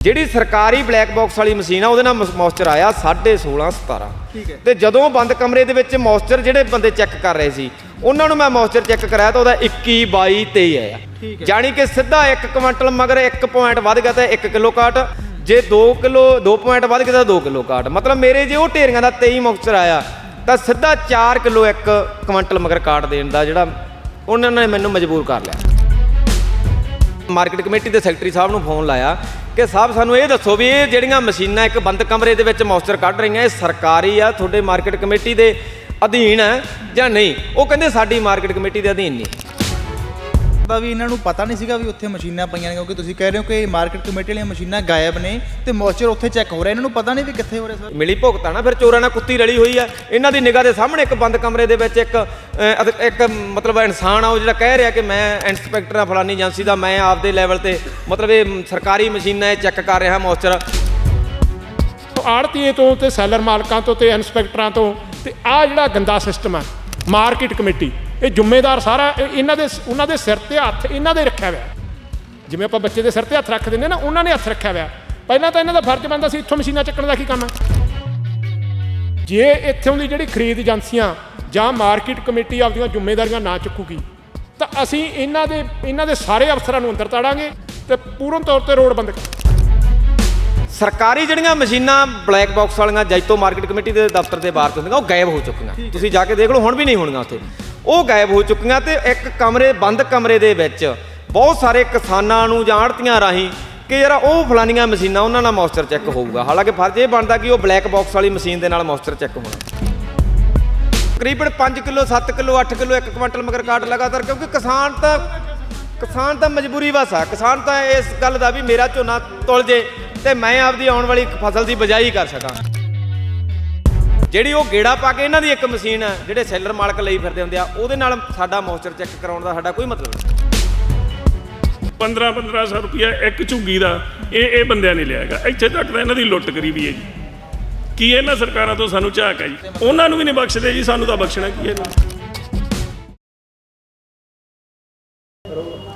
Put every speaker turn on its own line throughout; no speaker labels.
ਜਿਹੜੀ ਸਰਕਾਰੀ black box ਵਾਲੀ ਮਸ਼ੀਨ ਆ ਉਹਦੇ ਨਾਲ ਮੌਇਸਚਰ ਆਇਆ 16.5 17
ਠੀਕ ਹੈ।
ਤੇ ਜਦੋਂ ਬੰਦ ਕਮਰੇ ਦੇ ਵਿੱਚ ਮੌਇਸਚਰ ਜਿਹੜੇ ਬੰਦੇ ਚੈੱਕ ਕਰ ਰਹੇ ਸੀ ਉਹਨਾਂ ਨੂੰ ਮੈਂ ਮੌਇਸਚਰ ਚੈੱਕ ਕਰਾਇਆ ਤਾਂ ਉਹਦਾ 21 22 23 ਆਇਆ।
ਠੀਕ ਹੈ।
ਜਾਣੀ ਕਿ ਸਿੱਧਾ 1 ਕੁਇੰਟਲ ਮਗਰ 1 ਪੁਆਇੰਟ ਵੱਧ ਗਿਆ ਤਾਂ 1 ਕਿਲੋ ਕਾਟ ਜੇ 2 ਕਿਲੋ 2 ਪੁਆਇੰਟ ਵੱਧ ਗਿਆ ਤਾਂ 2 ਕਿਲੋ ਕਾਟ ਮਤਲਬ ਮੇਰੇ ਜੇ ਉਹ ਢੇਰੀਆਂ ਦਾ 23 ਮੌਇਸਚਰ ਆਇਆ ਤਾਂ ਸਿੱਧਾ 4 ਕਿਲੋ 1 ਕੁਇੰਟਲ ਮਗਰ ਕਾਟ ਦੇਣ ਦਾ ਜਿਹੜਾ ਉਹਨਾਂ ਨੇ ਮੈਨੂੰ ਮਜਬੂਰ ਕਰ ਲਿਆ। ਮਾਰਕੀਟ ਕਮੇਟੀ ਦੇ ਸੈਕਟਰੀ ਸਾਹਿਬ ਨੂੰ ਫੋਨ ਲਾਇਆ ਕਿ ਸਾਹਿਬ, ਸਾਨੂੰ ਇਹ ਦੱਸੋ ਵੀ ਇਹ ਜਿਹੜੀਆਂ ਮਸ਼ੀਨਾਂ ਇੱਕ ਬੰਦ ਕਮਰੇ ਦੇ ਵਿੱਚ ਮੌਇਸਚਰ ਕੱਢ ਰਹੀਆਂ, ਇਹ ਸਰਕਾਰੀ ਆ, ਤੁਹਾਡੇ ਮਾਰਕੀਟ ਕਮੇਟੀ ਦੇ ਅਧੀਨ ਹੈ ਜਾਂ ਨਹੀਂ? ਉਹ ਕਹਿੰਦੇ ਸਾਡੀ ਮਾਰਕੀਟ ਕਮੇਟੀ ਦੇ ਅਧੀਨ ਨਹੀਂ।
ਦਾ ਵੀ ਇਹਨਾਂ ਨੂੰ ਪਤਾ ਨਹੀਂ ਸੀਗਾ ਵੀ ਉੱਥੇ ਮਸ਼ੀਨਾਂ ਪਈਆਂ ਨੇ ਕਿਉਂਕਿ ਤੁਸੀਂ ਕਹਿ ਰਹੇ ਹੋ ਕਿ ਮਾਰਕੀਟ ਕਮੇਟੀ ਵਾਲੀਆਂ ਮਸ਼ੀਨਾਂ ਗਾਇਬ ਨੇ ਤੇ ਮੋਇਸਚਰ ਉੱਥੇ ਚੈੱਕ ਹੋ ਰਿਹਾ। ਇਹਨਾਂ ਨੂੰ ਪਤਾ ਨਹੀਂ ਵੀ ਕਿੱਥੇ ਹੋ ਰਿਹਾ ਸਰ
ਮਿਲੀ ਭੁਗਤ ਨਾ ਫਿਰ ਚੋਰਾਂ ਨਾਲ ਕੁੱਤੀ ਰਲੀ ਹੋਈ ਆ। ਇਹਨਾਂ ਦੀ ਨਿਗਾਹ ਦੇ ਸਾਹਮਣੇ ਇੱਕ ਬੰਦ ਕਮਰੇ ਦੇ ਵਿੱਚ ਇੱਕ ਅਹ, ਇੱਕ ਮਤਲਬ ਇਨਸਾਨ ਆ ਉਹ ਜਿਹੜਾ ਕਹਿ ਰਿਹਾ ਕਿ ਮੈਂ ਇੰਸਪੈਕਟਰ ਆ ਫਲਾਨੀ ਏਜੰਸੀ ਦਾ ਮੈਂ ਆਪਦੇ ਲੈਵਲ ਤੇ ਮਤਲਬ ਇਹ ਮ, ਸਰਕਾਰੀ ਮਸ਼ੀਨਾਂ ਇਹ ਚੈੱਕ ਕਰ ਰਿਹਾ ਮੌਇਸਚਰ
ਆੜਤੀਏ ਤੋਂ ਤੇ ਸੈਲਰ ਮਾਲਕਾਂ ਤੋਂ ਤੇ ਇਨਸਪੈਕਟਰਾਂ ਤੋਂ ਤੇ ਆ ਜਿਹੜਾ ਗੰਦਾ ਸਿਸਟਮ ਹੈ ਮਾਰਕੀਟ ਕਮੇਟੀ ਇਹ ਜ਼ਿੰਮੇਦਾਰ ਸਾਰਾ ਇਹ- ਇਹਨਾਂ ਦੇ ਉਹਨਾਂ ਦੇ ਸਿਰ ਤੇ ਹੱਥ ਇਹਨਾਂ ਦੇ ਰੱਖਿਆ ਹੋਇਆ। ਜਿਵੇਂ ਆਪਾਂ ਬੱਚੇ ਦੇ ਸਿਰ ਤੇ ਹੱਥ ਰੱਖ ਦਿੰਦੇ ਨਾ ਉਹਨਾਂ ਨੇ ਹੱਥ ਰੱਖਿਆ ਹੋਇਆ। ਪਹਿਲਾਂ ਤਾਂ ਇਹਨਾਂ ਦਾ ਫਰਜ਼ ਬਣਦਾ ਸੀ ਇੱਥੋਂ ਮਸ਼ੀਨਾਂ ਚੱਕਣ ਦਾ ਕੀ ਕੰਮ ਹੈ ਜੇ ਇੱਥੋਂ ਦੀ ਜਿਹੜੀ ਖਰੀਦ ਏਜੰਸੀਆਂ ਜਾਂ ਮਾਰਕੀਟ ਕਮੇਟੀ ਆਪਦੀਆਂ ਜ਼ਿੰਮੇਵਾਰੀਆਂ ਨਾ ਚੁੱਕੂਗੀ ਤਾਂ ਅਸੀਂ ਇਹਨਾਂ ਦੇ ਇਹਨਾਂ ਦੇ ਸਾਰੇ ਅਫਸਰਾਂ ਨੂੰ ਅੰਦਰ ਤਾੜਾਂਗੇ ਤੇ ਪੂਰਨ ਤੌਰ ਤੇ ਰੋਡ ਬੰਦ ਕਰ
ਸਰਕਾਰੀ ਜਿਹੜੀਆਂ ਮਸ਼ੀਨਾਂ ਬਲੈਕ ਬਾਕਸ ਵਾਲੀਆਂ ਜੈਤੋ ਮਾਰਕੀਟ ਕਮੇਟੀ ਦੇ ਦਫ਼ਤਰ ਦੇ ਬਾਹਰ ਤੋਂ ਹੁੰਦੀਆਂ ਉਹ ਗਾਇਬ ਹੋ ਚੁੱਕੀਆਂ। ਤੁਸੀਂ ਜਾ ਕੇ ਦੇਖ ਲਓ ਹੁਣ ਵੀ ਨਹੀਂ ਹੋਣੀਆਂ ਉੱਥੇ। ਉਹ ਗਾਇਬ ਹੋ ਚੁੱਕੀਆਂ ਤੇ ਇੱਕ ਕਮਰੇ, ਬੰਦ ਕਮਰੇ ਦੇ ਵਿੱਚ ਬਹੁਤ ਸਾਰੇ ਕਿਸਾਨਾਂ ਨੂੰ ਜਾਂ ਆੜਤੀਆਂ ਰਾਹੀਂ ਕਿ ਯਾਰ ਉਹ ਫਲਾਨੀਆਂ ਮਸ਼ੀਨਾਂ ਉਹਨਾਂ ਨਾਲ ਮੌਇਸਚਰ ਚੈੱਕ ਹੋਊਗਾ। ਹਾਲਾਂਕਿ ਫਰਜ਼ ਇਹ ਬਣਦਾ ਕਿ ਉਹ ਬਲੈਕ ਬਾਕਸ ਵਾਲੀ ਮਸ਼ੀਨ ਦੇ ਨਾਲ ਮੌਇਸਚਰ ਚੈੱਕ ਹੋਣਾ। ਤਕਰੀਬਨ 5 ਕਿਲੋ 7 ਕਿਲੋ 8 ਕਿਲੋ 1 ਕੁਇੰਟਲ ਮਗਰ ਕਾਟ ਲਗਾਤਾਰ ਕਿਉਂਕਿ ਕਿਸਾਨ ਤਾਂ ਕਿਸਾਨ ਤਾਂ ਮਜਬੂਰੀ ਵਸ ਆ। ਕਿਸਾਨ ਤਾਂ ਇਸ ਗੱਲ ਦਾ ਵੀ ਮੇਰਾ ਝੋਨਾ ਤੁਲ ਜੇ ਤੇ ਮੈਂ ਆਪਦੀ ਆਉਣ ਵਾਲੀ ਫਸਲ ਦੀ ਬਜਾਈ ਕਰ ਸਕਾਂ। ਜਿਹੜੀ ਉਹ ਗੇੜਾ ਪਾ ਕੇ ਇਹਨਾਂ ਦੀ ਇੱਕ ਮਸ਼ੀਨ ਹੈ, ਜਿਹੜੇ ਸੈਲਰ ਮਾਲਕ ਲਈ ਫਿਰਦੇ ਹੁੰਦੇ ਆ, ਉਹਦੇ ਨਾਲ ਸਾਡਾ ਮੌਇਸਚਰ ਚੈੱਕ ਕਰਾਉਣ ਦਾ ਸਾਡਾ ਕੋਈ ਮਤਲਬ ਨਹੀਂ।
15 1500 ਰੁਪਇਆ ਇੱਕ ਝੁੱਗੀ ਦਾ ਇਹ ਇਹ ਬੰਦਿਆਂ ਨੇ ਲਿਆ ਹੈਗਾ ਇੱਥੇ ਤੱਕ ਤਾਂ ਇਹਨਾਂ ਦੀ ਲੁੱਟ ਕਰੀ ਵੀ ਹੈ ਜੀ। ਕੀ ਇਹਨਾਂ ਸਰਕਾਰਾਂ ਤੋਂ ਸਾਨੂੰ ਝਾਕ ਹੈ ਜੀ? ਉਹਨਾਂ ਨੂੰ ਵੀ ਨਹੀਂ ਬਖਸ਼ਦੇ ਜੀ, ਸਾਨੂੰ ਤਾਂ ਬਖਸ਼ਣਾ ਕੀ ਹੈ ਜੀ?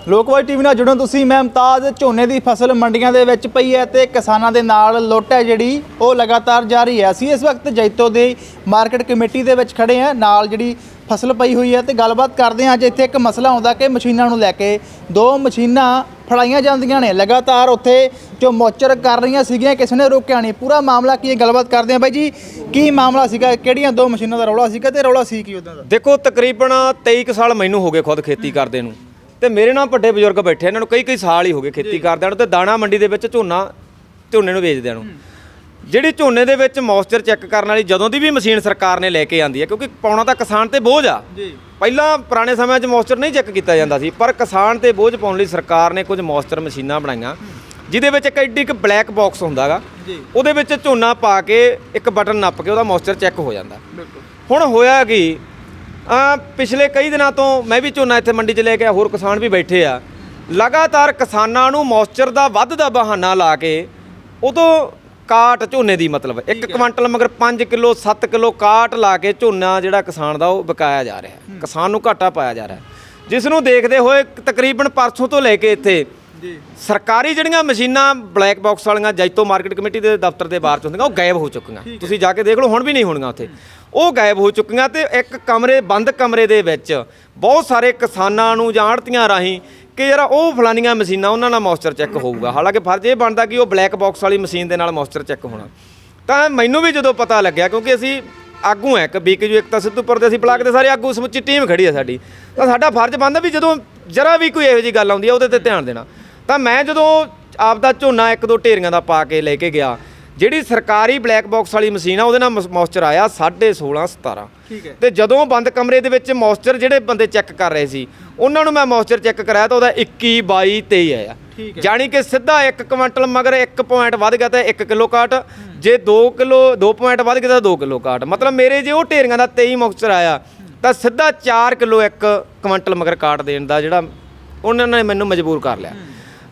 ਲੋਕਵਾਈ ਟੀਵੀ ਨਾਲ ਜੁੜੋ ਤੁਸੀਂ, ਮੈਂ ਮੁਮਤਾਜ਼। ਝੋਨੇ ਦੀ ਫਸਲ ਮੰਡੀਆਂ ਦੇ ਵਿੱਚ ਪਈ ਹੈ ਤੇ ਕਿਸਾਨਾਂ ਦੇ ਨਾਲ ਲੁੱਟ ਹੈ ਜਿਹੜੀ ਉਹ ਲਗਾਤਾਰ ਜਾਰੀ ਹੈ। ਅਸੀਂ ਇਸ ਵਕਤ ਜੈਤੋ ਦੇ ਮਾਰਕੀਟ ਕਮੇਟੀ ਦੇ ਵਿੱਚ ਖੜੇ ਹਾਂ। ਨਾਲ ਜਿਹੜੀ ਫਸਲ ਪਈ ਹੋਈ ਹੈ ਤੇ ਗੱਲਬਾਤ ਕਰਦੇ ਹਾਂ। ਅੱਜ ਇੱਥੇ ਇੱਕ ਮਸਲਾ ਆਉਂਦਾ ਕਿ ਮਸ਼ੀਨਾਂ ਨੂੰ ਲੈ ਕੇ ਦੋ ਮਸ਼ੀਨਾਂ ਫੜਾਈਆਂ ਜਾਂਦੀਆਂ ਨੇ। ਲਗਾਤਾਰ ਉੱਥੇ ਜੋ ਮੋਚਰ ਕਰ ਰਹੀਆਂ ਸੀਗੀਆਂ, ਕਿਸੇ ਨੇ ਰੋਕਿਆ ਨਹੀਂ। ਪੂਰਾ ਮਾਮਲਾ ਕੀ ਹੈ? ਗੱਲਬਾਤ ਕਰਦੇ ਹਾਂ ਬਾਈ ਜੀ। ਕੀ ਮਾਮਲਾ ਸੀਗਾ? ਕਿਹੜੀਆਂ ਦੋ ਮਸ਼ੀਨਾਂ ਦਾ ਰੌਲਾ ਸੀਗਾ ਤੇ ਰੌਲਾ ਸੀ ਕੀ ਉਦੋਂ ਦਾ
ਦੇਖੋ, ਤਕਰੀਬਨ 23 ਕੁ ਸਾਲ ਮੈਨੂੰ ਹੋ ਗਏ ਖੁਦ ਖੇਤੀ ਕਰਦੇ ਨੂੰ। ਤੇ ਮੇਰੇ ਨਾਲ ਵੱਡੇ ਬਜ਼ੁਰਗ ਬੈਠੇ ਇਹਨਾਂ ਨੂੰ ਕਈ ਕਈ ਸਾਲ ਹੀ ਹੋ ਗਏ ਖੇਤੀ ਕਰਦਿਆਂ ਨੂੰ ਤੇ ਦਾਣਾ ਮੰਡੀ ਦੇ ਵਿੱਚ ਝੋਨਾ ਝੋਨੇ ਨੂੰ ਵੇਚਦਿਆਂ ਨੂੰ। ਜਿਹੜੀ ਝੋਨੇ ਦੇ ਵਿੱਚ ਮੌਇਸਚਰ ਚੈੱਕ ਕਰਨ ਵਾਲੀ ਜਦੋਂ ਦੀ ਵੀ ਮਸ਼ੀਨ ਸਰਕਾਰ ਨੇ ਲੈ ਕੇ ਆਂਦੀ ਹੈ ਕਿਉਂਕਿ ਪਾਉਣਾ ਤਾਂ ਕਿਸਾਨ ਤੇ ਬੋਝ ਆ।
ਜੀ।
ਪਹਿਲਾਂ ਪੁਰਾਣੇ ਸਮਿਆਂ 'ਚ ਮੌਇਸਚਰ ਨਹੀਂ ਚੈੱਕ ਕੀਤਾ ਜਾਂਦਾ ਸੀ ਪਰ ਕਿਸਾਨ ਤੇ ਬੋਝ ਪਾਉਣ ਲਈ ਸਰਕਾਰ ਨੇ ਕੁਝ ਮੌਇਸਚਰ ਮਸ਼ੀਨਾਂ ਬਣਾਈਆਂ ਜਿਹਦੇ ਵਿੱਚ ਇੱਕ ਐਡੀ ਇੱਕ ਬਲੈਕ ਬਾਕਸ ਹੁੰਦਾਗਾ
ਜੀ।
ਉਹਦੇ ਵਿੱਚ ਝੋਨਾ ਪਾ ਕੇ ਇੱਕ ਬਟਨ ਨੱਪ ਕੇ ਉਹਦਾ ਮੌਇਸਚਰ ਚੈੱਕ ਹੋ ਜਾਂਦਾ।
ਬਿਲਕੁਲ।
ਹੁਣ ਹੋਇਆ ਕੀ ਆ ਪਿਛਲੇ ਕਈ ਦਿਨਾਂ ਤੋਂ ਮੈਂ ਵੀ ਝੋਨਾ ਇੱਥੇ ਮੰਡੀ 'ਚ ਲੈ ਕੇ ਹੋਰ ਕਿਸਾਨ ਵੀ ਬੈਠੇ ਆ। ਲਗਾਤਾਰ ਕਿਸਾਨਾਂ ਨੂੰ ਮੌਇਸਚਰ ਦਾ ਵੱਧ ਦਾ ਬਹਾਨਾ ਲਾ ਕੇ ਉਦੋਂ ਕਾਟ ਝੋਨੇ ਦੀ ਮਤਲਬ 1 ਕੁਇੰਟਲ ਮਗਰ 5 ਕਿਲੋ 7 ਕਿਲੋ ਕਾਟ ਲਾ ਕੇ ਝੋਨਾ ਜਿਹੜਾ ਕਿਸਾਨ ਦਾ ਉਹ ਵਿਕਾਇਆ ਜਾ ਰਿਹਾ ਕਿਸਾਨ ਨੂੰ ਘਾਟਾ ਪਾਇਆ ਜਾ ਰਿਹਾ ਜਿਸ ਨੂੰ ਦੇਖਦੇ ਹੋਏ ਤਕਰੀਬਨ ਪਰਸੋਂ ਤੋਂ ਲੈ ਕੇ ਇੱਥੇ ਸਰਕਾਰੀ ਜਿਹੜੀਆਂ ਮਸ਼ੀਨਾਂ ਬਲੈਕ ਬਾਕਸ ਵਾਲੀਆਂ ਜੈਤੋ ਮਾਰਕੀਟ ਕਮੇਟੀ ਦੇ ਦਫ਼ਤਰ ਦੇ ਬਾਹਰ ਚ ਹੁੰਦੀਆਂ ਉਹ ਗਾਇਬ ਹੋ ਚੁੱਕੀਆਂ। ਤੁਸੀਂ ਜਾ ਕੇ ਦੇਖ ਲਓ ਹੁਣ ਵੀ ਨਹੀਂ ਹੋਣੀਆਂ ਉੱਥੇ। ਉਹ ਗਾਇਬ ਹੋ ਚੁੱਕੀਆਂ ਤੇ ਇੱਕ ਕਮਰੇ ਬੰਦ ਕਮਰੇ ਦੇ ਵਿੱਚ ਬਹੁਤ ਸਾਰੇ ਕਿਸਾਨਾਂ ਨੂੰ ਜਾਂ ਆੜਤੀਆਂ ਰਾਹੀਂ ਕਿ ਯਾਰ ਉਹ ਫਲਾਨੀਆਂ ਮਸ਼ੀਨਾਂ ਉਹਨਾਂ ਨਾਲ ਮੌਇਸਚਰ ਚੈੱਕ ਹੋਊਗਾ। ਹਾਲਾਂਕਿ ਫਰਜ਼ ਇਹ ਬਣਦਾ ਕਿ ਉਹ ਬਲੈਕ ਬਾਕਸ ਵਾਲੀ ਮਸ਼ੀਨ ਦੇ ਨਾਲ ਮੌਇਸਚਰ ਚੈੱਕ ਹੋਣਾ। ਤਾਂ ਮੈਨੂੰ ਵੀ ਜਦੋਂ ਪਤਾ ਲੱਗਿਆ ਕਿਉਂਕਿ ਅਸੀਂ ਆਗੂ ਹੈ ਇੱਕ ਬੀਕੇਯੂ ਇੱਕ ਤਾਂ ਸਿੱਧੂਪੁਰ ਦੇ ਅਸੀਂ ਬਲਾਕ ਦੇ ਸਾਰੇ ਆਗੂ ਸਮੁੱਚੀ ਟੀਮ ਖੜੀ ਹੈ ਸਾਡੀ। ਤਾਂ ਸਾਡਾ ਫਰਜ਼ ਬਣਦਾ ਵੀ ਜਦੋਂ ਜਰਾ ਵੀ ਕੋਈ ਇਹੋ ਜਿਹੀ ਗੱਲ ਆਉਂਦੀ ਹੈ ਉਹਦੇ ਤੇ ਧਿਆਨ ਦੇਣਾ। ਤਾਂ ਮੈਂ ਜਦੋਂ ਆਪਦਾ ਝੋਨਾ ਇੱਕ ਦੋ ਢੇਰੀਆਂ ਦਾ ਪਾ ਕੇ ਲੈ ਕੇ ਗਿਆ ਜਿਹੜੀ ਸਰਕਾਰੀ ਬਲੈਕ ਬਾਕਸ ਵਾਲੀ ਮਸ਼ੀਨ ਆ ਉਹਦੇ ਨਾਲ ਮੌਇਸਚਰ ਆਇਆ 16.5 17
ਠੀਕ ਹੈ।
ਤੇ ਜਦੋਂ ਬੰਦ ਕਮਰੇ ਦੇ ਵਿੱਚ ਮੌਇਸਚਰ ਜਿਹੜੇ ਬੰਦੇ ਚੈੱਕ ਕਰ ਰਹੇ ਸੀ ਉਹਨਾਂ ਨੂੰ ਮੈਂ ਮੌਇਸਚਰ ਚੈੱਕ ਕਰਾਇਆ ਤਾਂ ਉਹਦਾ 21 22 23 ਆਇਆ।
ਠੀਕ ਹੈ।
ਜਾਣੀ ਕਿ ਸਿੱਧਾ 1 ਕੁਇੰਟਲ ਮਗਰ 1 ਪੁਆਇੰਟ ਵੱਧ ਗਿਆ ਤਾਂ 1 ਕਿਲੋ ਕਾਟ। ਜੇ 2 ਕਿਲੋ 2 ਪੁਆਇੰਟ ਵੱਧ ਗਿਆ ਤਾਂ 2 ਕਿਲੋ ਕਾਟ। ਮਤਲਬ ਮੇਰੇ ਜੇ ਉਹ ਢੇਰੀਆਂ ਦਾ 23 ਮੌਇਸਚਰ ਆਇਆ ਤਾਂ ਸਿੱਧਾ 4 ਕਿਲੋ 1 ਕੁਇੰਟਲ ਮਗਰ ਕਾਟ ਦੇਣ ਦਾ ਜਿਹੜਾ ਉਹਨਾਂ ਨੇ ਮੈਨੂੰ ਮਜਬੂਰ ਕਰ ਲਿਆ।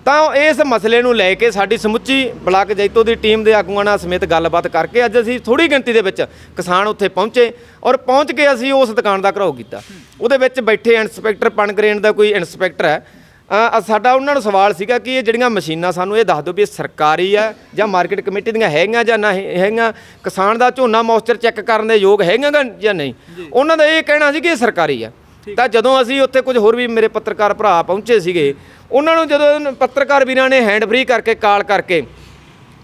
ਤਾਂ ਇਸ ਮਸਲੇ ਨੂੰ ਲੈ ਕੇ ਸਾਡੀ ਸਮੁੱਚੀ ਬਲਾਕ ਜੈਤੋ ਦੀ ਟੀਮ ਦੇ ਆਗੂਆਂ ਨਾਲ ਸਮੇਤ ਗੱਲਬਾਤ ਕਰਕੇ ਅੱਜ ਅਸੀਂ ਥੋੜੀ ਗਿਣਤੀ ਦੇ ਵਿੱਚ ਕਿਸਾਨ ਉੱਥੇ ਪਹੁੰਚੇ ਔਰ ਪਹੁੰਚ ਕੇ ਅਸੀਂ ਉਸ ਦੁਕਾਨ ਦਾ ਘਰਾਓ ਕੀਤਾ। ਉਹਦੇ ਵਿੱਚ ਬੈਠੇ ਇੰਸਪੈਕਟਰ ਪਨਗਰੇਨ ਦਾ ਕੋਈ ਇੰਸਪੈਕਟਰ ਹੈ। ਅ, ਸਾਡਾ ਉਹਨਾਂ ਨੂੰ ਸਵਾਲ ਸੀਗਾ ਕਿ ਇਹ ਜਿਹੜੀਆਂ ਮਸ਼ੀਨਾਂ ਸਾਨੂੰ ਇਹ ਦੱਸ ਦਿਓ ਵੀ ਇਹ ਸਰਕਾਰੀ ਆ ਜਾਂ ਮਾਰਕੀਟ ਕਮੇਟੀ ਦੀਆਂ ਹੈਗੀਆਂ ਜਾਂ ਨਹੀਂ ਹੈਗੀਆਂ? ਕਿਸਾਨ ਦਾ ਝੋਨਾ ਮੌਇਸਚਰ ਚੈੱਕ ਕਰਨ ਦੇ ਯੋਗ ਹੈਗੀਆਂ ਜਾਂ ਨਹੀਂ? ਉਹਨਾਂ ਦਾ ਇਹ ਕਹਿਣਾ ਸੀ ਕਿ ਇਹ ਸਰਕਾਰੀ ਆ ਤਾਂ ਜਦੋਂ ਅਸੀਂ ਉੱਥੇ ਕੁਝ ਹੋਰ ਵੀ ਮੇਰੇ ਪੱਤਰਕਾਰ ਭਰਾ ਪਹੁੰਚੇ ਸੀਗੇ, ਉਹਨਾਂ ਨੂੰ ਜਦੋਂ ਪੱਤਰਕਾਰ ਵੀਰਾਂ ਨੇ ਹੈਂਡ ਫ੍ਰੀ ਕਰਕੇ, ਕਾਲ ਕਰਕੇ